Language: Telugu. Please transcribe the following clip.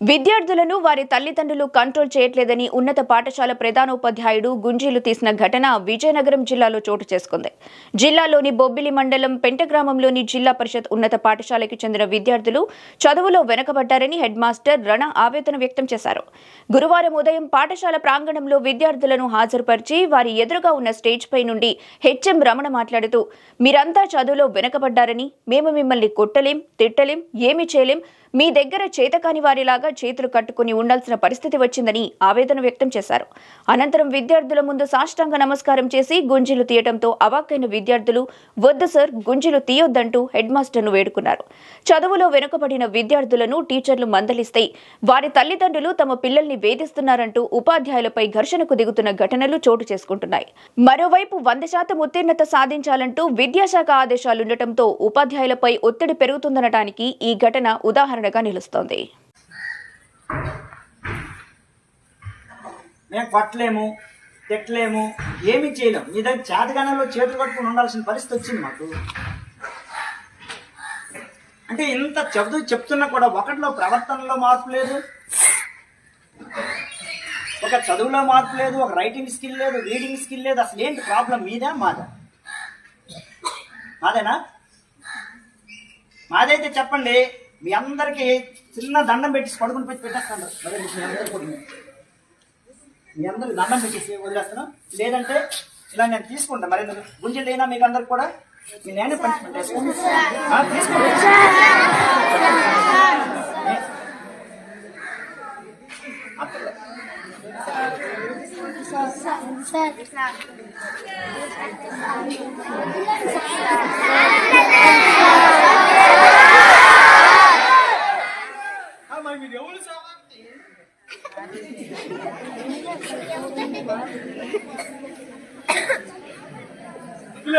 విద్యార్థులను వారి తల్లిదండ్రులు కంట్రోల్ చేయట్లేదని ఉన్నత పాఠశాల ప్రధానోపాధ్యాయుడు గుంజీలు తీసిన ఘటన విజయనగరం జిల్లాలో చోటు చేసుకుంది. జిల్లాలోని బొబ్బిలి మండలం పెంట గ్రామంలోని జిల్లా పరిషత్ ఉన్నత పాఠశాలకి చెందిన విద్యార్థులు చదువులో వెనకబడ్డారని హెడ్ మాస్టర్ రణ ఆవేదన వ్యక్తం చేశారు. గురువారం ఉదయం పాఠశాల ప్రాంగణంలో విద్యార్థులను హాజరుపరిచి వారి ఎదురుగా ఉన్న స్టేజ్ పై నుండి హెచ్ఎం రమణ మాట్లాడుతూ మీరంతా చదువులో వెనకబడ్డారని మేము మిమ్మల్ని కొట్టలేం తిట్టలేం ఏమీ చేయలేం మీ దగ్గర చేతకాని వారిలాగా చేతులు కట్టుకుని ఉండాల్సిన పరిస్థితి వచ్చిందని ఆవేదన వ్యక్తం చేశారు. అనంతరం విద్యార్థుల ముందు సాష్టాంగ నమస్కారం చేసి గుంజీలు తీయటంతో అవాక్కైన విద్యార్థులు వద్దు సార్ గుంజీలు తీయొద్దంటూ హెడ్ మాస్టర్ను వేడుకున్నారు. చదువులో వెనుకబడిన విద్యార్థులను టీచర్లు మందలిస్తే వారి తల్లిదండ్రులు తమ పిల్లల్ని వేధిస్తున్నారంటూ ఉపాధ్యాయులపై ఘర్షణకు దిగుతున్న ఘటనలు చోటు చేసుకుంటున్నాయి. మరోవైపు వంద శాతం ఉత్తీర్ణత సాధించాలంటూ విద్యాశాఖ ఆదేశాలుండటంతో ఉపాధ్యాయులపై ఒత్తిడి పెరుగుతుందనటానికి ఈ ఘటన ఉదాహరణ ఉదాహరణగా నిలుస్తోంది. మేము కొట్టలేము తిట్టలేము ఏమి చేయలేము. మీ దగ్గర చేతగానంలో చేతులు కట్టుకుని ఉండాల్సిన పరిస్థితి వచ్చింది మాకు. అంటే ఇంత చదువు చెప్తున్నా కూడా ఒకటిలో ప్రవర్తనలో మార్పు లేదు. ఒక చదువులో మార్పు లేదు ఒక రైటింగ్ స్కిల్ లేదు రీడింగ్ స్కిల్ లేదు. అసలు ఏంటి ప్రాబ్లం మీదా మాదా. మాదేనా? మాదైతే చెప్పండి. మీ అందరికి చిన్న దండం పెట్టి పడుకుని పెట్టి పెట్టేస్తాను. మరి మీ అందరికీ మీ అందరికి దండం పెట్టేసి వదిలేస్తాను లేదంటే ఇలా నేను తీసుకుంటాను మరి గుంజలు లేనా మీకు అందరికి కూడా? మీ నేను పనిష్మెంట్ వేసుకోండి. இல்ல